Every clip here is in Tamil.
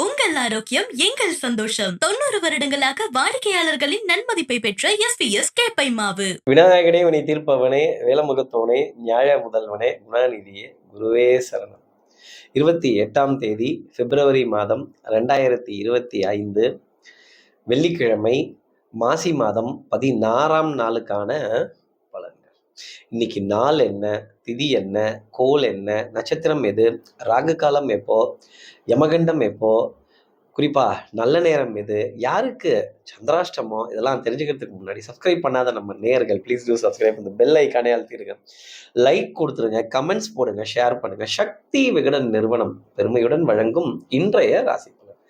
உங்கள் ஆரோக்கியம் எங்கள் சந்தோஷம். தொண்ணூறு வருடங்களாக வாடிக்கையாளர்களின் நன்மதிப்பை பெற்ற எஸ்பிஎஸ் கேப்பை மாவு விநாயகனே உன்னை தீர்ப்பவனே வேலமுகத்தோனே நியாய முதல்வனே குணாநிதியே குருவே சரணம். இருபத்தி எட்டாம் தேதி பிப்ரவரி மாதம் ரெண்டாயிரத்தி இருபத்தி ஐந்து வெள்ளிக்கிழமை மாசி மாதம் பதினாறாம் நாளுக்கான இன்னைக்கு நாள் என்ன திதி என்ன கோல் என்ன நட்சத்திரம் எது ராகு காலம் எப்போ யமகண்டம் எப்போ குறிப்பா நல்ல நேரம் எது யாருக்கு சந்திராஷ்டமோ இதெல்லாம் தெரிஞ்சுக்கிறதுக்கு முன்னாடி சப்ஸ்கிரைப் பண்ணாத நம்ம நேர்கள் ப்ளீஸ் டூ சப்ஸ்கிரைப் இந்த பெல் ஐக்கானே அழுத்திடுங்க லைக் கொடுத்துருங்க கமெண்ட்ஸ் போடுங்க ஷேர் பண்ணுங்க. சக்தி விகடன் நிறுவனம் பெருமையுடன் வழங்கும் இன்றைய ராசி பலன்.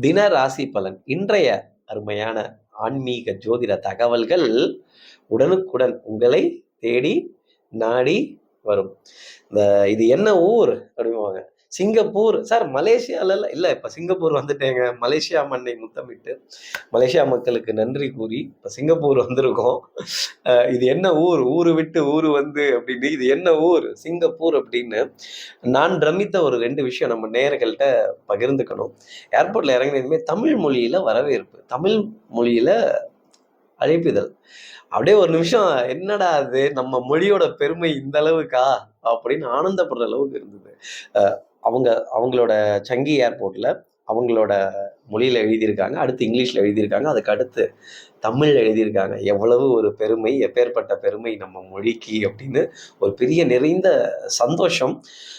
தின ராசி பலன் இன்றைய அருமையான ஆன்மீக ஜோதிட தகவல்கள் உடனுக்குடன் உங்களை தேடி நாடி வரும். இந்த இது என்ன ஊர் அப்படிங்குவாங்க சிங்கப்பூர். சார் மலேசியால இல்லை இப்போ சிங்கப்பூர் வந்துட்டேங்க. மலேசியா மண்ணை முத்தமிட்டு மலேசியா மக்களுக்கு நன்றி கூறி இப்போ சிங்கப்பூர் வந்திருக்கோம். இது என்ன ஊர்? ஊரு விட்டு ஊர் வந்து அப்படின்னு இது என்ன ஊர்? சிங்கப்பூர் அப்படின்னு நான் பிரமித்த ஒரு ரெண்டு விஷயம் நம்ம நேயர்கள்ட்ட பகிர்ந்துக்கணும். ஏர்போர்ட்டில் இறங்கினதுமே தமிழ் மொழியில் வரவேற்பு. தமிழ் மொழியில் அழைப்பிதழ். அப்படியே ஒரு நிமிஷம் என்னடா அது? நம்ம மொழியோட பெருமை இந்த அளவுக்கா? அப்படின்னு ஆனந்தப்படுற அளவுக்கு இருந்தது. அவங்க அவங்களோட சங்கி ஏர்போர்ட்ல அவங்களோட மொழியில் எழுதியிருக்காங்க. அடுத்து இங்கிலீஷில் எழுதியிருக்காங்க. அதுக்கு அடுத்து தமிழில் எழுதியிருக்காங்க. எவ்வளவு ஒரு பெருமை எப்பேற்பட்ட பெருமை நம்ம மொழிக்கு அப்படின்னு ஒரு பெரிய நிறைந்த சந்தோஷம்.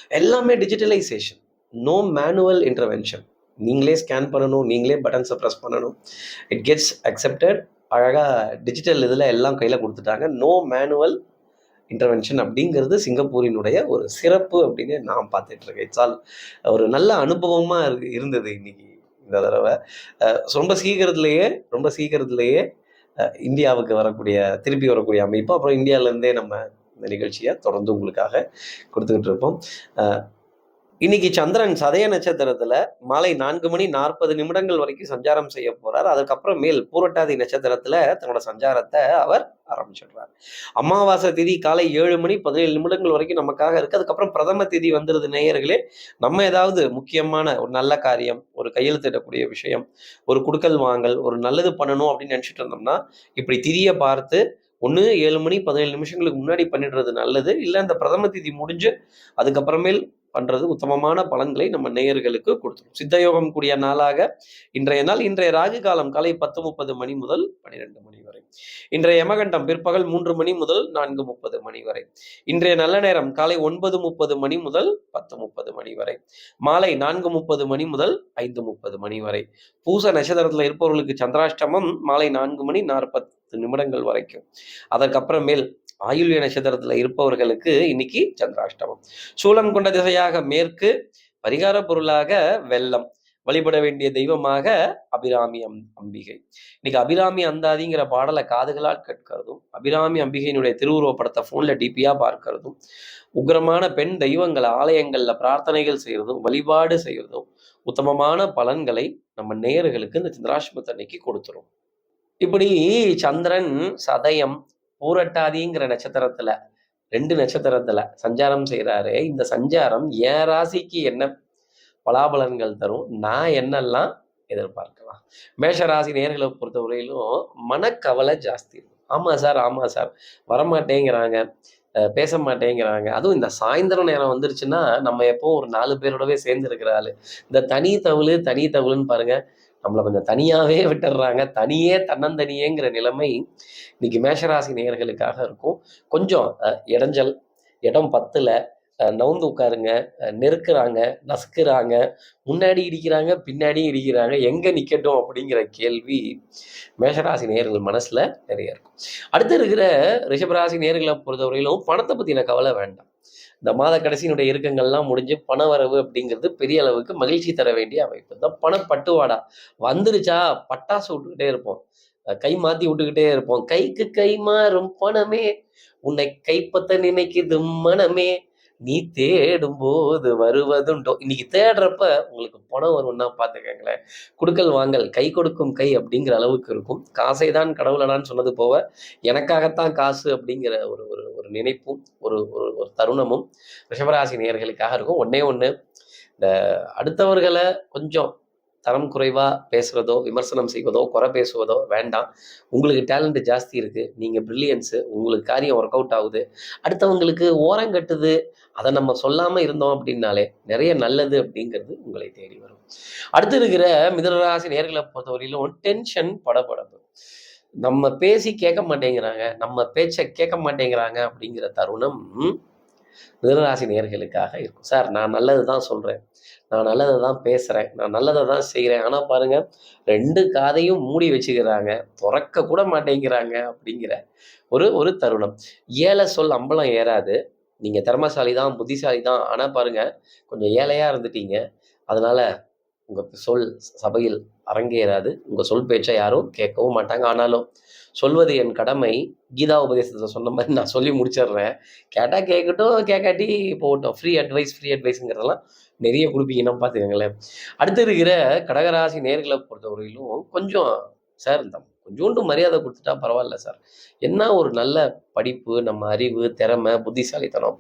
எல்லாமே டிஜிட்டலைசேஷன் நோ மேனுவல் இன்டர்வென்ஷன் நீங்களே ஸ்கேன் பண்ணணும் நீங்களே பட்டன்ஸை ப்ரெஸ் பண்ணணும். இட் கெட்ஸ் அக்செப்டட் அழகாக டிஜிட்டல் இதில் எல்லாம் கையில் கொடுத்துட்டாங்க. நோ மேனுவல் இன்டர்வென்ஷன் அப்படிங்கிறது சிங்கப்பூரினுடைய ஒரு சிறப்பு அப்படின்னு நான் பார்த்துட்ருக்கேன் இட்ஸ் ஆல் ஒரு நல்ல அனுபவமாக இருந்தது இன்னைக்கு இந்த தடவை. ரொம்ப சீக்கிரத்துலேயே ரொம்ப சீக்கிரத்துலேயே இந்தியாவுக்கு வரக்கூடிய திருப்பி வரக்கூடிய அமைப்பு. அப்புறம் இந்தியாவிலேருந்தே நம்ம இந்த நிகழ்ச்சியை தொடர்ந்து உங்களுக்காக கொடுத்துக்கிட்டு இருப்போம். இன்னைக்கு சந்திரன் சதய நட்சத்திரத்துல மாலை நான்கு மணி நாற்பது நிமிடங்கள் வரைக்கும் சஞ்சாரம் செய்ய போறார். அதுக்கப்புறம் மேல் பூரட்டாதி நட்சத்திரத்துல தன்னோட சஞ்சாரத்தை அவர் ஆரம்பிச்சிடுறார். அமாவாசை திதி காலை ஏழு மணி பதினேழு நிமிடங்கள் வரைக்கும் நமக்காக இருக்கு. அதுக்கப்புறம் பிரதம திதி வந்துருது நேயர்களே. நம்ம ஏதாவது முக்கியமான ஒரு நல்ல காரியம் ஒரு கையெழுத்திடக்கூடிய விஷயம் ஒரு குடுக்கல் வாங்கல் ஒரு நல்லது பண்ணணும் அப்படின்னு நினைச்சிட்டு இருந்தோம்னா இப்படி திதியை பார்த்து ஒன்று ஏழு மணி பதினேழு நிமிஷங்களுக்கு முன்னாடி பண்ணிடுறது நல்லது. இல்லை அந்த பிரதம திதி முடிஞ்சு அதுக்கப்புறமேல் பண்றது உத்தமமான பலன்களை நம்ம நேயர்களுக்கு கொடுத்துரும். சித்தயோகம் கூடிய நாளாக இன்றைய நாள் இன்றைய ராகு காலம் காலை பத்து முப்பது மணி முதல் பன்னிரெண்டு மணி வரை. இன்றைய யமகண்டம் பிற்பகல் மூன்று மணி முதல் நான்கு முப்பது மணி வரை. இன்றைய நல்ல நேரம் காலை ஒன்பது முப்பது மணி முதல் பத்து முப்பது மணி வரை. மாலை நான்கு முப்பது மணி முதல் ஐந்து முப்பது மணி வரை. பூச நட்சத்திரத்தில் இருப்பவர்களுக்கு சந்திராஷ்டமம் மாலை நான்கு மணி நாற்பத்து நிமிடங்கள் வரைக்கும். அதற்கப்புறமேல் ஆயுள்ய நட்சத்திரத்துல இருப்பவர்களுக்கு இன்னைக்கு சந்திராஷ்டமம். சூலம் கொண்ட திசையாக மேற்கு பரிகார பொருளாக வெள்ளம். வழிபட வேண்டிய தெய்வமாக அபிராமி அம் அம்பிகை. இன்னைக்கு அபிராமி அந்தாதிங்கிற பாடலை காதுகளால் கேட்கிறதும் அபிராமி அம்பிகையினுடைய திருவுருவப்படத்தை ஃபோன்ல டிபியா பார்க்கறதும் உக்ரமான பெண் தெய்வங்கள் ஆலயங்கள்ல பிரார்த்தனைகள் செய்யறதும் வழிபாடு செய்யறதும் உத்தமமான பலன்களை நம்ம நேயர்களுக்கு இந்த சந்திராஷ்டமத்தன்னைக்கு கொடுத்துரும். இப்படி சந்திரன் சதயம் பூரட்டாதிங்கிற நட்சத்திரத்துல ரெண்டு நட்சத்திரத்துல சஞ்சாரம் செய்யறாரு இந்த சஞ்சாரம் என் ராசிக்கு என்ன பலாபலன்கள் தரும்? நான் என்னெல்லாம் எதிர்பார்க்கலாம்? மேஷ ராசி நேர்களை பொறுத்தவரையிலும் மனக்கவலை ஜாஸ்தி இருக்கும். ஆமா சார் ஆமா சார். வரமாட்டேங்கிறாங்க. அஹ் பேச மாட்டேங்கிறாங்க அதுவும் இந்த சாயந்தரம் நேரம் வந்துருச்சுன்னா நம்ம எப்போ ஒரு நாலு பேரோடவே சேர்ந்து இருக்கிற ஆளு. இந்த தனி தவுளு தனி தவுளுன்னு பாருங்க. நம்மளை கொஞ்சம் தனியாகவே விட்டுடுறாங்க. தனியே தன்னந்தனியேங்கிற நிலைமை இன்னைக்கு மேஷராசி நேயர்களுக்காக இருக்கும். கொஞ்சம் இடைஞ்சல் இடம் பத்துல நவுந்து உட்காருங்க நெருக்கிறாங்க நசுக்கிறாங்க நசுக்குறாங்க முன்னாடி இடிக்கிறாங்க பின்னாடி இடிக்கிறாங்க எங்க நிக்கட்டும் அப்படிங்கிற கேள்வி மேஷராசி நேயர்கள் மனசுல நிறைய இருக்கும். அடுத்து இருக்கிற ரிஷபராசி நேர்களை பொறுத்தவரையிலும் பணத்தை பத்தின கவலை வேண்டாம். இந்த மாத கடைசியினுடைய இறுக்கங்கள்லாம் முடிஞ்சு பண வரவு அப்படிங்கிறது பெரிய அளவுக்கு மகிழ்ச்சி தர வேண்டிய அமைப்பு. இந்த பணப்பட்டுவாடா. வந்துருச்சா? பட்டாசு விட்டுக்கிட்டே இருப்போம். கை மாத்தி விட்டுக்கிட்டே இருப்போம். கைக்கு கை மாறும் பணமே. உன்னை கைப்பத்த நினைக்குது மனமே. நீ தேடும் போது வருவதுண்டோ? இன்னைக்கு தேடுறப்ப உங்களுக்கு பணம் வரும்னா பார்த்துக்கங்களேன். குடுக்கல் வாங்கல் கை கொடுக்கும் கை அப்படிங்கிற அளவுக்கு இருக்கும். காசை தான் கடவுளடான்னு சொன்னது போக எனக்காகத்தான் காசு அப்படிங்கிற ஒரு ஒரு ஒரு நினைப்பும் ஒரு ஒரு ஒரு தருணமும் ரிஷபராசி நேர்களுக்காக இருக்கும். ஒன்னே ஒன்று இந்த அடுத்தவர்களை கொஞ்சம் தரம் குறைவாக பேசுகிறதோ விமர்சனம் செய்வதோ குறை பேசுவதோ வேண்டாம். உங்களுக்கு டேலண்ட் ஜாஸ்தி இருக்குது நீங்கள் ப்ரில்லியன்ஸு உங்களுக்கு காரியம் ஒர்க் அவுட் ஆகுது. அடுத்தவங்களுக்கு ஓரம் கட்டுது. அதை நம்ம சொல்லாமல் இருந்தோம் அப்படின்னாலே நிறைய நல்லது அப்படிங்கிறது உங்களை தேடி வரும். அடுத்து இருக்கிற மிதனராசி நேர்களை பொறுத்தவரையிலும் டென்ஷன் படபடப்பு. நம்ம பேசி கேட்க மாட்டேங்கிறாங்க. நம்ம பேச்சை கேட்க மாட்டேங்கிறாங்க அப்படிங்கிற தருணம் மிதனராசி நேர்களுக்காக இருக்கும். சார் நான் நல்லது தான் சொல்கிறேன் நான் நல்லதை தான் பேசுகிறேன் நான் நல்லதை தான் செய்கிறேன் ஆனால் பாருங்கள் ரெண்டு காதையும் மூடி வச்சுக்கிறாங்க. திறக்கக்கூட கூட மாட்டேங்கிறாங்க அப்படிங்கிற ஒரு ஒரு தருணம். ஏழை சொல் அம்பலம் ஏறாது. நீங்கள் திறமசாலி தான் புத்திசாலி தான் ஆனால் பாருங்கள் கொஞ்சம் ஏழையாக இருந்துட்டீங்க. அதனால் உங்கள் சொல் சபையில் அரங்கேறாது. உங்கள் சொல் பேச்சை யாரும் கேட்கவும் மாட்டாங்க. ஆனாலும் சொல்வது என் கடமை. கீதா உபதேசத்தில் சொன்ன மாதிரி நான் சொல்லி முடிச்சிடுறேன். கேட்டால் கேட்கட்டும் கேட்காட்டி போகட்டும். ஃப்ரீ அட்வைஸ் ஃப்ரீ அட்வைஸுங்கிறதெல்லாம் நிறைய கொடுப்பீங்கன்னா பார்த்துக்கங்களேன். அடுத்து இருக்கிற கடகராசி நேர்களை பொறுத்தவரையிலும் கொஞ்சம் சார் இந்த கொஞ்சோண்டு மரியாதை கொடுத்துட்டா பரவாயில்ல சார் என்ன ஒரு நல்ல படிப்பு நம்ம அறிவு திறமை புத்திசாலித்தனம்.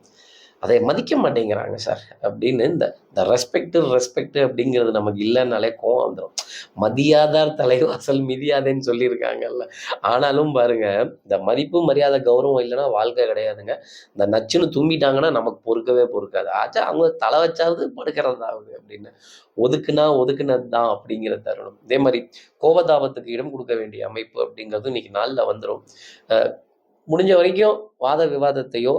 அதை மதிக்க மாட்டேங்கிறாங்க சார். அப்படின்னு இந்த இந்த ரெஸ்பெக்டு ரெஸ்பெக்டு அப்படிங்கிறது நமக்கு இல்லைன்னாலே கோவம் வந்துடும் மதியாதார் தலைவாசல் மிதியாதேன்னு சொல்லியிருக்காங்கல்ல. ஆனாலும் பாருங்க இந்த மதிப்பு மரியாதை கௌரவம் இல்லைன்னா வாழ்க்கை கிடையாதுங்க. இந்த நச்சுன்னு தும்பிட்டாங்கன்னா நமக்கு பொறுக்கவே பொறுக்காது. ஆச்சா அவங்க தலை வச்சாவது படுக்கிறது ஆகுது அப்படின்னு. ஒதுக்குனா ஒதுக்குனது தான் அப்படிங்கிற தருணம். இதே மாதிரி கோபதாபத்துக்கு இடம் கொடுக்க வேண்டிய அமைப்பு அப்படிங்கிறது இன்னைக்கு நாளில் வந்துடும் முடிஞ்ச வரைக்கும் வாத விவாதத்தையோ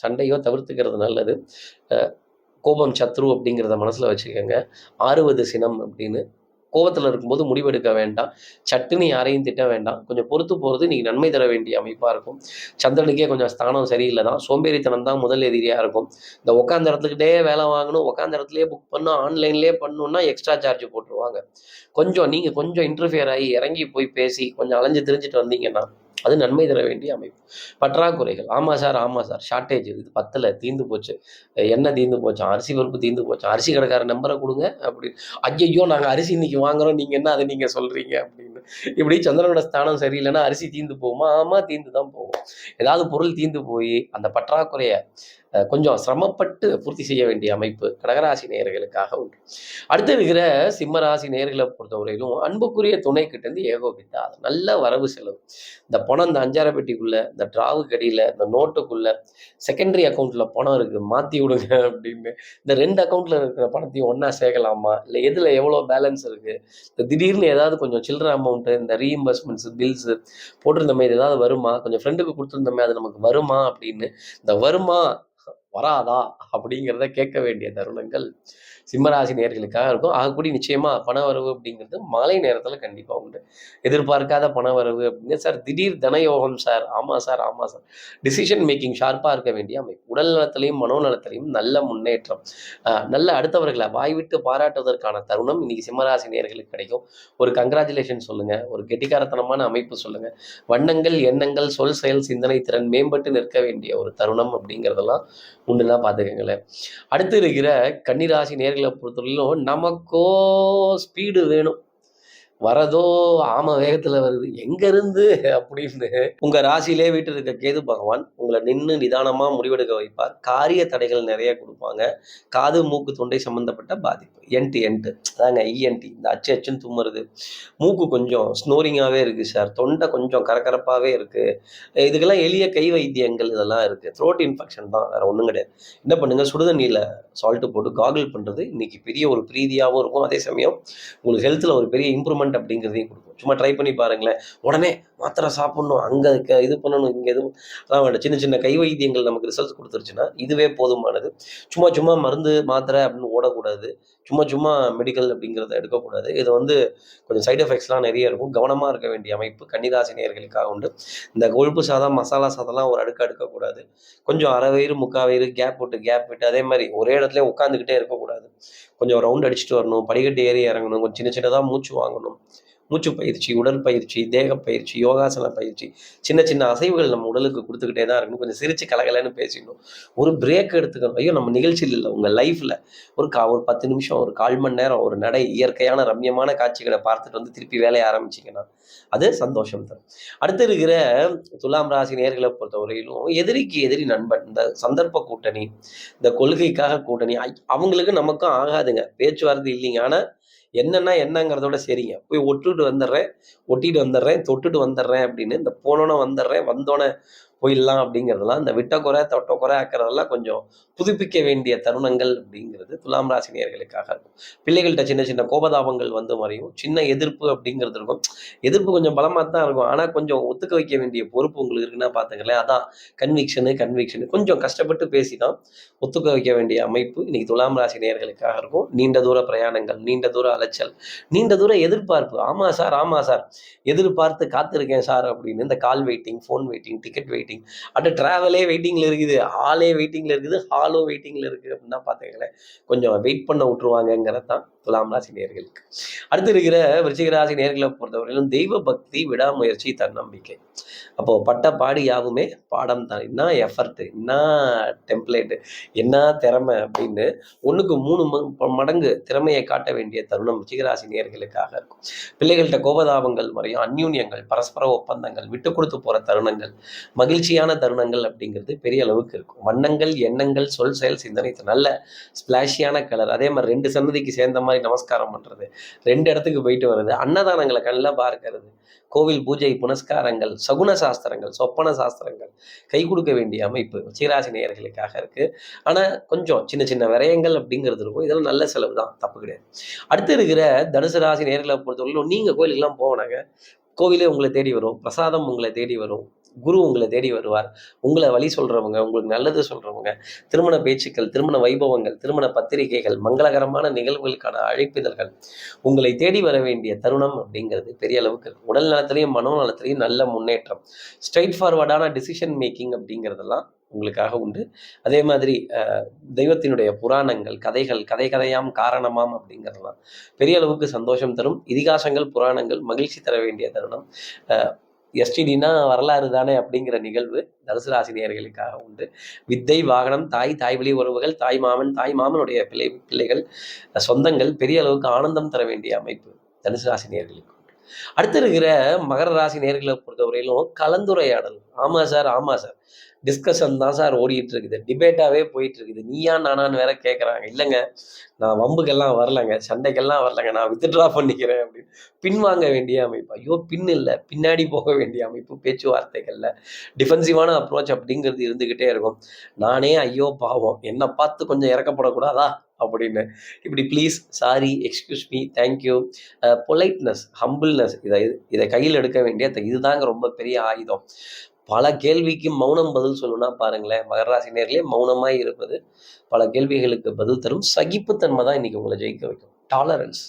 சண்டையோ தவிர்த்துக்கிறது நல்லது. கோபம் சத்ரு அப்படிங்கிறத மனசில் வச்சுக்கோங்க. ஆறுவது சினம் அப்படின்னு கோபத்தில் இருக்கும்போது முடிவெடுக்க வேண்டாம். சட்டுன்னு யாரையும் திட்ட வேண்டாம். கொஞ்சம் பொறுத்து போகிறது நீங்கள் நன்மை தர வேண்டிய அமைப்பாக இருக்கும். சந்திரனுக்கே கொஞ்சம் ஸ்தானம் சரியில்லை தான். சோம்பேறித்தனம் தான் முதல் எதிரியாக இருக்கும். இந்த உட்காந்த இடத்துக்கிட்டே வேலை வாங்கணும். உட்காந்த இடத்துலயே புக் பண்ணணும். ஆன்லைன்லேயே பண்ணணும்னா எக்ஸ்ட்ரா சார்ஜ் போட்டுருவாங்க. கொஞ்சம் நீங்கள் கொஞ்சம் இன்டர்ஃபியர் ஆகி இறங்கி போய் பேசி கொஞ்சம் அலைஞ்சு தெரிஞ்சுட்டு வந்தீங்கன்னா அது நன்மை தர வேண்டிய அமைப்பு. பற்றாக்குறைகள். ஆமாம் சார் ஆமாம் சார். ஷார்ட்டேஜ் இது பத்தில் தீந்து போச்சு. எண்ணெய் தீந்து போச்சு? அரிசி பருப்பு தீந்து போச்சு. அரிசி கடைக்கார நம்பரை கொடுங்க அப்படி. ஐயையோ நாங்கள் அரிசி இன்னைக்கு வாங்குறோம். நீங்கள் என்ன அதை நீங்கள் சொல்கிறீங்க அப்படின்னு. இப்படி சந்திரனோட ஸ்தானம் சரியில்லைன்னா அரிசி தீந்து போகுமா? ஆமாம் தீந்து தான் போகும். ஏதாவது பொருள் தீந்து போய் அந்த பற்றாக்குறையை கொஞ்சம் சிரமப்பட்டு பூர்த்தி செய்ய வேண்டிய அமைப்பு கடகராசி நேயர்களுக்காக உண்டு. அடுத்து இருக்கிற சிம்மராசி நேயர்களை பொறுத்தவரையிலும் அன்புக்குரிய துணை கிட்ட இருந்து ஏகோபித்தா. அது நல்ல வரவு செலவு. இந்த பணம் இந்த அஞ்சார பெட்டிக்குள்ள இந்த டிராவு அடியில் இந்த நோட்டுக்குள்ள செகண்டரி அக்கௌண்ட்ல பணம் இருக்கு மாத்தி விடுங்க அப்படின்னு. இந்த ரெண்டு அக்கௌண்ட்ல இருக்கிற பணத்தையும் ஒன்னா சேர்க்கலாமா இல்லை எதுல எவ்வளோ பேலன்ஸ் இருக்கு? இந்த திடீர்னு ஏதாவது கொஞ்சம் சில்லற அமௌண்ட்டு இந்த ரீஇம்பர்ஸ்மெண்ட்ஸ் பில்ஸ் போட்டிருந்த மாதிரி ஏதாவது வருமா? கொஞ்சம் ஃப்ரெண்டுக்கு கொடுத்துருந்தோமே அது நமக்கு வருமா அப்படின்னு. இந்த வருமா வராதா அப்படிங்கிறத கேட்க வேண்டிய தருணங்கள். சிம்மராசி நேர்களுக்காக இருக்கும். ஆகக்கூடிய நிச்சயமா பண வரவு அப்படிங்கிறது மாலை நேரத்துல கண்டிப்பா உண்டு. எதிர்பார்க்காத பண வரவு சார் திடீர் தனயோகம் சார். ஆமா சார் ஆமா சார். டிசிஷன் மேக்கிங் ஷார்ப்பா இருக்க வேண்டிய அமைப்பு. உடல் நலத்திலையும் மனோநலத்திலையும் நல்ல முன்னேற்றம். நல்ல அடுத்தவர்களை வாய்விட்டு பாராட்டுவதற்கான தருணம் இன்னைக்கு சிம்மராசி நேர்களுக்கு கிடைக்கும். ஒரு கங்க்ராச்சுலேஷன் சொல்லுங்க. ஒரு கெட்டிக்காரத்தனமான அமைப்பு சொல்லுங்க. வண்ணங்கள் எண்ணங்கள் சொல் செயல் சிந்தனை திறன் மேம்பட்டு நிற்க வேண்டிய ஒரு தருணம் அப்படிங்கிறதெல்லாம் உண்டுன்னா பார்த்துக்கங்களேன். அடுத்து இருக்கிற கன்னிராசி நேர்கள் பொறுத்தவரையிலும் நமக்கோ ஸ்பீடு வேணும். வரதோ ஆம வேகத்துல வருது. எங்க இருந்து அப்படின்னு உங்க ராசியிலே வீட்டு இருக்க கேது பகவான் உங்களை நின்று நிதானமா முடிவெடுக்க வைப்பார். காரிய தடைகள் நிறைய கொடுப்பாங்க. காது மூக்கு தொண்டை சம்பந்தப்பட்ட பாதிப்பு. என்டி என்ட்டு. அதாங்க இஎன்டி இந்த அச்சு அச்சுன்னு தும்முறது. மூக்கு கொஞ்சம் ஸ்னோரிங்காகவே இருக்குது சார் தொண்டை கொஞ்சம் கரகரப்பாகவே இருக்குது இதுக்கெல்லாம் எளிய கை வைத்தியங்கள் இதெல்லாம் இருக்குது த்ரோட் இன்ஃபெக்ஷன் தான் வேறு ஒன்றும் கிடையாது. என்ன பண்ணுங்கள் சுடுதண்ணியில் சால்ட்டு போட்டு காகிள் பண்ணுறது இன்றைக்கி பெரிய ஒரு பிரீதியாகவும் இருக்கும். அதே சமயம் உங்களுக்கு ஹெல்த்தில் ஒரு பெரிய இம்ப்ரூவ்மெண்ட் அப்படிங்கிறதையும் கொடுக்கும். சும்மா ட்ரை பண்ணி பாருங்களேன். உடனே மாத்திரை சாப்பிட்ணும் அங்கே இது பண்ணணும் இங்கே எதுவும் அதான் வேண்டாம். சின்ன சின்ன கை வைத்தியங்கள் நமக்கு ரிசல்ட்ஸ் கொடுத்துருச்சுன்னா இதுவே போதுமானது. சும்மா சும்மா மருந்து மாத்திரை அப்படின்னு ஓடக்கூடாது. சும்மா சும்மா மெடிக்கல் அப்படிங்கிறத எடுக்கக்கூடாது. இது வந்து கொஞ்சம் சைட் எஃபெக்ட்ஸ்லாம் நிறைய இருக்கும். கவனமாக இருக்க வேண்டிய அமைப்பு. கன்னிராசினியர்களுக்காக உண்டு. இந்த கொழுப்பு சாதம் மசாலா சாதம்லாம் ஒரு அடுக்கு எடுக்கக்கூடாது கொஞ்சம் அரை வயிறு முக்கால் வயிறு கேப் விட்டு கேப் விட்டு அதே மாதிரி ஒரே இடத்துல உட்காந்துக்கிட்டே இருக்கக்கூடாது. கொஞ்சம் ரவுண்ட் அடிச்சுட்டு வரணும். படிக்கட்டு ஏறி இறங்கணும். கொஞ்சம் சின்ன சின்னதாக மூச்சு வாங்கணும். மூச்சு பயிற்சி உடற்பயிற்சி தேக பயிற்சி யோகாசன பயிற்சி சின்ன சின்ன அசைவுகள் நம்ம உடலுக்கு கொடுத்துக்கிட்டே தான் இருக்கணும். கொஞ்சம் சிரிச்சு கலகலன்னு பேசிடணும். ஒரு பிரேக் எடுத்துக்கணும். ஐயோ நம்ம நிகழ்ச்சியில் இல்லை. உங்கள் லைஃப்பில் ஒரு கா ஒரு பத்து நிமிஷம் ஒரு கால் மணி நேரம் ஒரு நடை இயற்கையான ரம்யமான காட்சிகளை பார்த்துட்டு வந்து திருப்பி வேலையை ஆரம்பிச்சிங்கன்னா அது சந்தோஷம் தரும். அடுத்து இருக்கிற துலாம் ராசி நேர்களை பொறுத்தவரையிலும் எதிரிக்கு எதிரி நண்பன். இந்த சந்தர்ப்ப கூட்டணி இந்த கொள்கைக்காக கூட்டணி ஐ- அவங்களுக்கு நமக்கும் ஆகாதுங்க. பேச்சுவார்த்தை இல்லைங்க. ஆனால் என்னன்னா என்னங்கிறதோட சரிங்க. போய் ஒட்டுட்டு வந்துடுறேன் ஒட்டிட்டு வந்துடுறேன் தொட்டுட்டு வந்துடுறேன் அப்படின்னு இந்த போனோன்னே வந்துடுறேன். வந்தோன்னே போயிடலாம் அப்படிங்கிறதெல்லாம் இந்த விட்டக்குறை தொட்டக்குறை ஆக்கிறதெல்லாம் கொஞ்சம் புதுப்பிக்க வேண்டிய தருணங்கள் அப்படிங்கிறது துலாம் ராசினியர்களுக்காக இருக்கும். பிள்ளைகள்கிட்ட சின்ன சின்ன கோபதாபங்கள் வந்து மறையும். சின்ன எதிர்ப்பு அப்படிங்கிறது இருக்கும். எதிர்ப்பு கொஞ்சம் பலமாக தான் இருக்கும். ஆனால் கொஞ்சம் ஒத்துக்க வைக்க வேண்டிய பொறுப்பு உங்களுக்கு இருக்குன்னா பார்த்துங்களேன் அதான் கன்விக்ஷனு கன்விக்ஷனு கொஞ்சம் கஷ்டப்பட்டு பேசி தான் ஒத்துக்க வைக்க வேண்டிய அமைப்பு இன்னைக்கு துலாம் ராசி நேர்களுக்காக இருக்கும். நீண்ட தூர பிரயாணங்கள் நீண்ட தூர அலைச்சல் நீண்ட தூர எதிர்பார்ப்பு. ஆமாம் சார் ஆமாம் சார். எதிர்பார்த்து காத்திருக்கேன் சார் அப்படின்னு இந்த call waiting phone waiting ticket waiting waiting அடுத்து ட்ராவலே வெயிட்டிங்கில் இருக்குது ஆளே வெயிட்டிங்கில் இருக்குது ஹாலும் வெயிட்டிங்கில் இருக்குது அப்படின்னா பார்த்துங்களேன் கொஞ்சம் வெயிட் பண்ண விட்டுருவாங்கங்கிறது தான் துலாம் ராசி நேர்களுக்கு. அடுத்து இருக்கிற விருச்சிக ராசி நேர்களை பொறுத்தவரையிலும் தெய்வ பக்தி விடாமுயற்சி தன்னம்பிக்கை. அப்போது பட்ட பாடு யாவுமே பாடம் தான். என்ன எஃபர்ட்டு என்ன டெம்ப்ளேட்டு என்ன திறமை அப்படின்னு ஒன்றுக்கு மூணு மடங்கு திறமையை காட்ட வேண்டிய தருணம் விருச்சிகராசி நேர்களுக்காக இருக்கும். பிள்ளைகள்கிட்ட கோபதாபங்கள் முறையும் அந்யூன்யங்கள் பரஸ்பர ஒப்பந்தங்கள் விட்டு கொடுத்து போகிற தருணங்கள் மகிழ்ச்சி மகிழ்ச்சியான தருணங்கள் அப்படிங்கிறது பெரிய அளவுக்கு இருக்கும். வண்ணங்கள் எண்ணங்கள் சொல் செயல் சிந்தனை நல்ல ஸ்பிளாஷியான கலர் அதே மாதிரி ரெண்டு சன்னதிக்கு சேர்ந்த மாதிரி நமஸ்காரம் பண்ணுறது ரெண்டு இடத்துக்கு போயிட்டு வர்றது. அன்னதானங்களை கண்ணில் பார்க்கறது. கோவில் பூஜை புனஸ்காரங்கள் சகுன சாஸ்திரங்கள் சொப்பன சாஸ்திரங்கள் கை கொடுக்க வேண்டிய அமைப்பு சீராசி நேயர்களுக்காக இருக்குது ஆனால் கொஞ்சம் சின்ன சின்ன விரயங்கள் அப்படிங்கிறது இருக்கும். இதெல்லாம் நல்ல செலவு தான். தப்பு கிடையாது. அடுத்து இருக்கிற தனுசு ராசி நேர்களை பொறுத்தவரையிலும் நீங்கள் கோயிலுக்கெல்லாம் போனாங்க கோவிலே உங்களை தேடி வரும். பிரசாதம் உங்களை தேடி வரும். குரு உங்களை தேடி வருவார். உங்களை வழி சொல்றவங்க உங்களுக்கு நல்லது சொல்றவங்க திருமண பேச்சுக்கள் திருமண வைபவங்கள் திருமண பத்திரிகைகள் மங்களகரமான நிகழ்வுகளுக்கான அழைப்பிதழ்கள் உங்களை தேடி வர வேண்டிய தருணம் அப்படிங்கிறது பெரிய அளவுக்கு உடல் நலத்திலையும் மனோ நலத்திலையும் நல்ல முன்னேற்றம். ஸ்ட்ரைட் ஃபார்வர்டான டிசிஷன் மேக்கிங் அப்படிங்கிறதெல்லாம் உங்களுக்காக உண்டு. அதே மாதிரி அஹ், தெய்வத்தினுடைய புராணங்கள் கதைகள் கதை கதையாம் காரணமாம் அப்படிங்கிறதெல்லாம் பெரிய அளவுக்கு சந்தோஷம் தரும். இதிகாசங்கள் புராணங்கள் மகிழ்ச்சி தர வேண்டிய தருணம். எஸ்டிடினா வரலாறு தானே அப்படிங்கிற நிகழ்வு தனுசு உண்டு. வித்தை வாகனம் தாய் தாய் வழி உறவுகள் தாய் மாமன் தாய் மாமனுடைய பிள்ளை பிள்ளைகள் சொந்தங்கள் பெரிய அளவுக்கு ஆனந்தம் தர வேண்டிய அமைப்பு தனுசு ராசி உண்டு. அடுத்து இருக்கிற மகர ராசி நேர்களை பொறுத்தவரையிலும் கலந்துரையாடல். ஆமாம் சார் ஆமாம் சார். டிஸ்கஷன் தான் சார் ஓடிட்டு இருக்குது டிபேட்டாகவே போயிட்டு இருக்குது நீயா நானான்னு வேற கேட்குறாங்க இல்லைங்க நான் வம்புக்கெல்லாம் வரலங்க சண்டைக்கெல்லாம் வரலங்க. நான் வித்ட்ரா பண்ணிக்கிறேன் அப்படின்னு. பின்வாங்க வேண்டிய அமைப்பு. ஐயோ பின் இல்லை. பின்னாடி போக வேண்டிய அமைப்பு. பேச்சுவார்த்தைகளில் டிஃபென்சிவான அப்ரோச் அப்படிங்கிறது இருந்துக்கிட்டே இருக்கும். நானே ஐயோ பாவம். என்னை பார்த்து கொஞ்சம் இறக்கப்படக்கூடாதா? அப்படின்னு. இப்படி please sorry excuse me thank you politeness humbleness இதை இதை கையில் எடுக்க வேண்டிய இதுதாங்க ரொம்ப பெரிய ஆயுதம். பல கேள்விக்கு மௌனம் பதில் சொல்லணும்னா பாருங்களேன் மகராசி நேர்களே மௌனமாக இருப்பது பல கேள்விகளுக்கு பதில் தரும். சகிப்புத்தன்மை தான் இன்னைக்கு உங்களை ஜெயிக்க வைக்கும். டாலரன்ஸ்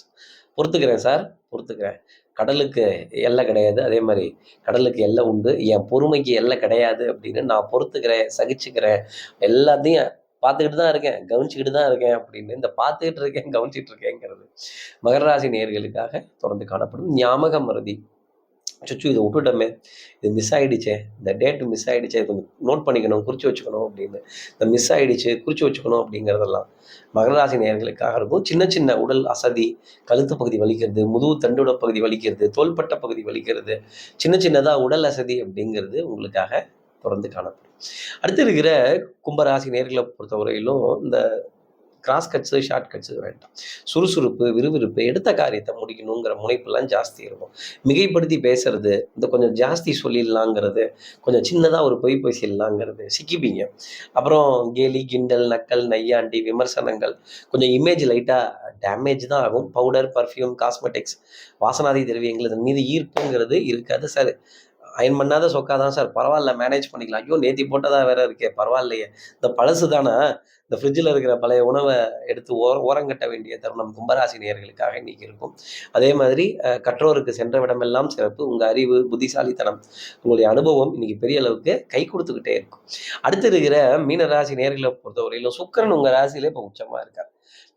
பொறுத்துக்கிறேன் சார் பொறுத்துக்கிறேன். கடலுக்கு எல்லை கிடையாது. அதே மாதிரி கடலுக்கு எல்லை உண்டு. என் பொறுமைக்கு எல்லை கிடையாது அப்படின்னு நான் பொறுத்துக்கிறேன் சகிச்சுக்கிறேன். எல்லாத்தையும் பார்த்துக்கிட்டு தான் இருக்கேன் கவனிச்சுக்கிட்டு தான் இருக்கேன் அப்படின்னு. இந்த பார்த்துக்கிட்டு இருக்கேன் கவனிச்சிட்டு இருக்கேங்கிறது மகர ராசி தொடர்ந்து காணப்படும் ஞாபக மருதி. சுச்சு இதை விட்டுட்டோமே. இது மிஸ் ஆகிடுச்சே இந்த டேட்டு மிஸ் ஆகிடுச்சே இது கொஞ்சம் நோட் பண்ணிக்கணும் குறித்து வச்சுக்கணும் அப்படின்னு. இந்த மிஸ் ஆயிடுச்சு குறித்து வச்சுக்கணும் அப்படிங்கிறதெல்லாம் மகராசி நேர்களுக்காக இருக்கும். சின்ன சின்ன உடல் அசதி கழுத்து பகுதி வலிக்கிறது முதுகு தண்டுட பகுதி வலிக்கிறது தோள்பட்ட பகுதி வலிக்கிறது சின்ன சின்னதாக உடல் அசதி அப்படிங்கிறது உங்களுக்காக தொடர்ந்து காணப்படும். அடுத்து இருக்கிற கும்பராசி நேர்களை பொறுத்தவரையிலும் இந்த கிராஸ் கட்ஸு ஷார்ட் கட்ஸு வேண்டாம். சுறுசுறுப்பு விறுவிறுப்பு எடுத்த காரியத்தை முடிக்கணுங்கிற முனைப்பெல்லாம் ஜாஸ்தி இருக்கும். மிகைப்படுத்தி பேசுறது இந்த கொஞ்சம் ஜாஸ்தி சொல்லிடலாங்கிறது கொஞ்சம் சின்னதாக ஒரு பொய் பேசிடலாங்கிறது சிக்கிப்பீங்க. அப்புறம் கேலி கிண்டல் நக்கல் நையாண்டி விமர்சனங்கள் கொஞ்சம் இமேஜ் லைட்டாக டேமேஜ் தான் ஆகும். பவுடர் பர்ஃப்யூம் காஸ்மெட்டிக்ஸ் வாசனாதி திரவியங்கள் இதன் மீது ஈர்ப்புங்கிறது இருக்காது சார். அயன் பண்ணாத சொக்கா தான் சார். பரவாயில்ல மேனேஜ் பண்ணிக்கலாம். ஐயோ நேத்தி போட்டதா வேற இருக்கே. பரவாயில்லையே. இந்த பழசு தானே? இந்த ஃப்ரிட்ஜில் இருக்கிற பழைய உணவை எடுத்து ஓர ஓரங்கட்ட வேண்டிய தருணம் கும்பராசி நேர்களுக்காக இன்னைக்கு இருக்கும். அதே மாதிரி கற்றோருக்கு சென்ற விடமெல்லாம் சிறப்பு. உங்கள் அறிவு புத்திசாலித்தனம் உங்களுடைய அனுபவம் இன்னைக்கு பெரிய அளவுக்கு கை கொடுத்துக்கிட்டே இருக்கும். அடுத்து இருக்கிற மீன ராசி நேர்களை பொறுத்தவரையிலும் சுக்கிரன் உங்கள் ராசியிலே இப்போ உச்சமாக இருக்கார்.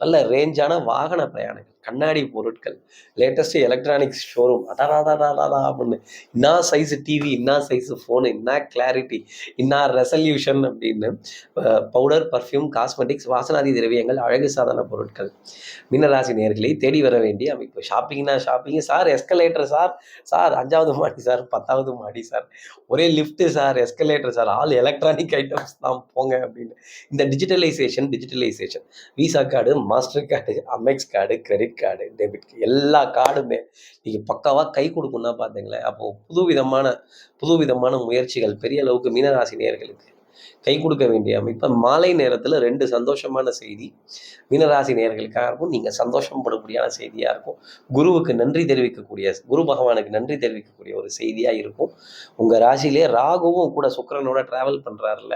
நல்ல ரேஞ்சான வாகன பிரயாணங்கள். கண்ணாடி பொருட்கள் லேட்டஸ்ட்டு எலக்ட்ரானிக்ஸ் ஷோரூம் அடாடாடாடாடா அப்படின்னு. இன்னா சைஸு டிவி இன்னா சைஸு ஃபோனு இன்னா கிளாரிட்டி இன்னா ரெசல்யூஷன் அப்படின்னு பவுடர் பர்ஃப்யூம் காஸ்மெட்டிக்ஸ் வாசனாதி திரவியங்கள் அழகு சாதன பொருட்கள். மீனராசி நேர்களை தேடி வர வேண்டிய அமைப்பு. ஷாப்பிங்னா shopping sir escalator sir sir அஞ்சாவது மாடி சார் பத்தாவது மாடி சார் ஒரே lift sir escalator sir all electronic items தான் போங்க அப்படின்னு. இந்த digitalisation digitalisation Visa card Mastercard Amex card credit card debit எல்லா கார்டுமே நீங்கள் பக்காவாக கை கொடுக்குன்னா பார்த்தீங்களேன் அப்போது புது விதமான புது விதமான முயற்சிகள் பெரிய அளவுக்கு மீனராசினியர்களுக்கு கை கொடுக்க வேண்டிய அமைப்பு. மாலை நேரத்தில் ரெண்டு சந்தோஷமான செய்தி. மீனராசி நேயர்களுக்காக இருக்கும் நீங்கள் சந்தோஷப்படக்கூடியான செய்தியாக இருக்கும். குருவுக்கு நன்றி தெரிவிக்கக்கூடிய குரு பகவானுக்கு நன்றி தெரிவிக்கக்கூடிய ஒரு செய்தியாக இருக்கும். உங்கள் ராசியிலே ராகுவும் கூட சுக்கிரனோட ட்ராவல் பண்ணுறாருல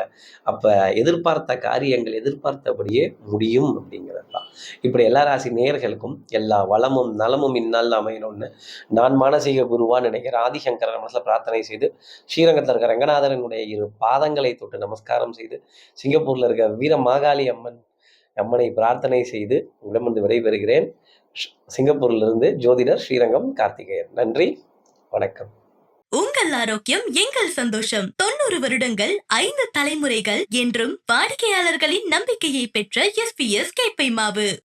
அப்போ எதிர்பார்த்த காரியங்கள் எதிர்பார்த்தபடியே முடியும் அப்படிங்கிறது தான். இப்படி எல்லா ராசி நேயர்களுக்கும் எல்லா வளமும் நலமும் இந்நாள் அமையணும்னு நான் மானசீக குருவான்னு நினைக்கிற ஆதிசங்கர மனசில் பிரார்த்தனை செய்து ஸ்ரீரங்கத்தில் இருக்க ரங்கநாதரனுடைய இரு பாதங்களை தொட்டு நமஸ்காரம் செய்து சிங்கப்பூரில் இருக்க வீர மாகாளி அம்மன் அம்மனை பிரார்த்தனை செய்து உங்களிடமிருந்து விடைபெறுகிறேன். ஷ்- சிங்கப்பூரிலிருந்து ஜோதிடர் ஸ்ரீரங்கம் கார்த்திகேயன். நன்றி வணக்கம். உங்கள் ஆரோக்கியம் எங்கள் சந்தோஷம். தொண்ணூறு வருடங்கள் ஐந்து தலைமுறைகள் என்றும் வாடிக்கையாளர்களின் நம்பிக்கையை பெற்ற எஸ் பி எஸ் கேப்பை மாவு.